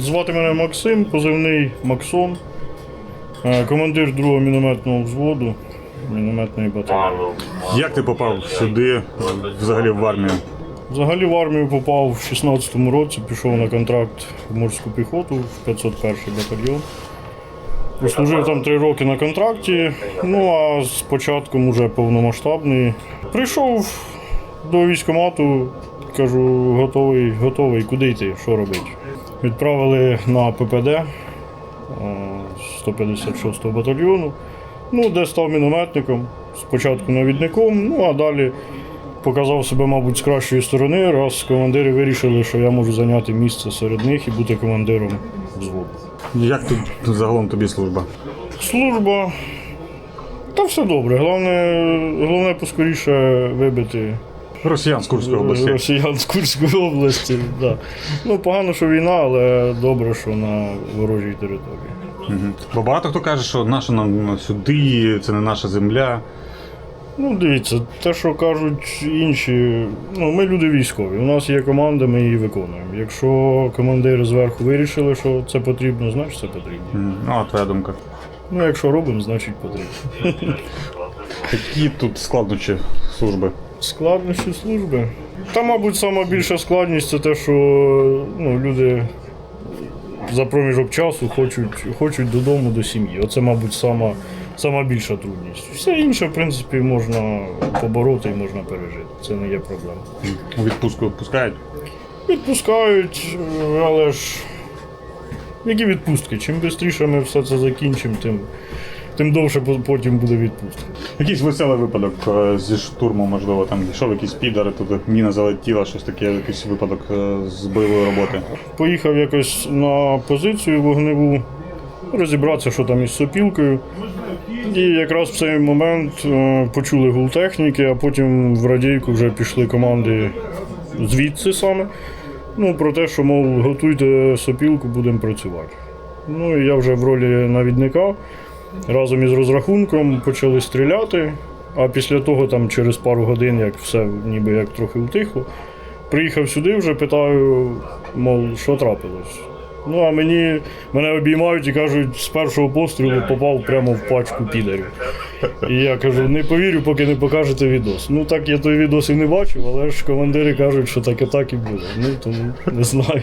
Звати мене Максим, позивний Максон, Е, командир 2-го мінометного взводу мінометної батареї. Як ти попав сюди, взагалі в армію? Взагалі в армію попав в 16-му році, пішов на контракт в морську піхоту в 501 батальйон. Прослужив там три роки на контракті, ну а з початком уже повномасштабний. Прийшов до військкомату, кажу, готовий, готовий, куди йти, що робити. Відправили на ППД е, 156-го батальйону, ну, де став мінометником, спочатку навідником, ну а далі показав себе, мабуть, з кращої сторони, раз командири вирішили, що я можу зайняти місце серед них і бути командиром взводу. Як тут загалом тобі служба? Служба. Та все добре. Головне, головне поскоріше вибити Росіян з Курської області. росіян з Курської області. Да. Ну, погано, що війна, але добре, що на ворожій території. Мгм. Бо багато хто каже, що наша нам сюди, це не наша земля. Ну, дивіться, те, що кажуть інші, ну, ми люди військові. У нас є команда, ми її виконуємо. Якщо командири зверху вирішили, що це потрібно, значить це потрібно. Мгм. Ну, а твоя думка. Ну, якщо робимо, значить потрібно. Які тут складнощі служби? Складнощі служби. Та, мабуть, сама більша складність це те, що ну, люди за проміжок часу хочуть, хочуть додому до сім'ї. Оце, мабуть, сама, сама більша трудність. Все інше, в принципі, можна побороти і можна пережити. Це не є проблема. Відпустку відпускають? Відпускають, але ж які відпустки? Чим швидше ми все це закінчимо, тим, тим довше потім буде відпустка. Якийсь веселий випадок е, зі штурму, можливо, там йшов якийсь підар, тут міна залетіла, щось таке, якийсь випадок е, з бойової роботи. Поїхав якось на позицію вогневу, розібратися, що там із сопілкою. І якраз в цей момент е, почули гул техніки, а потім в радійку вже пішли команди звідси саме. Ну, про те, що, мов, готуйте сопілку, будемо працювати. Ну і я вже в ролі навідника разом із розрахунком почали стріляти. А після того, там через пару годин, як все ніби як трохи утихло, приїхав сюди, вже питаю, мов, що трапилось. Ну, а мені мене обіймають і кажуть, з першого пострілу попав прямо в пачку підарів. І я кажу, не повірю, поки не покажете відос. Ну так я той відос і не бачив, але ж командири кажуть, що так і так і було. Ну тому не знаю.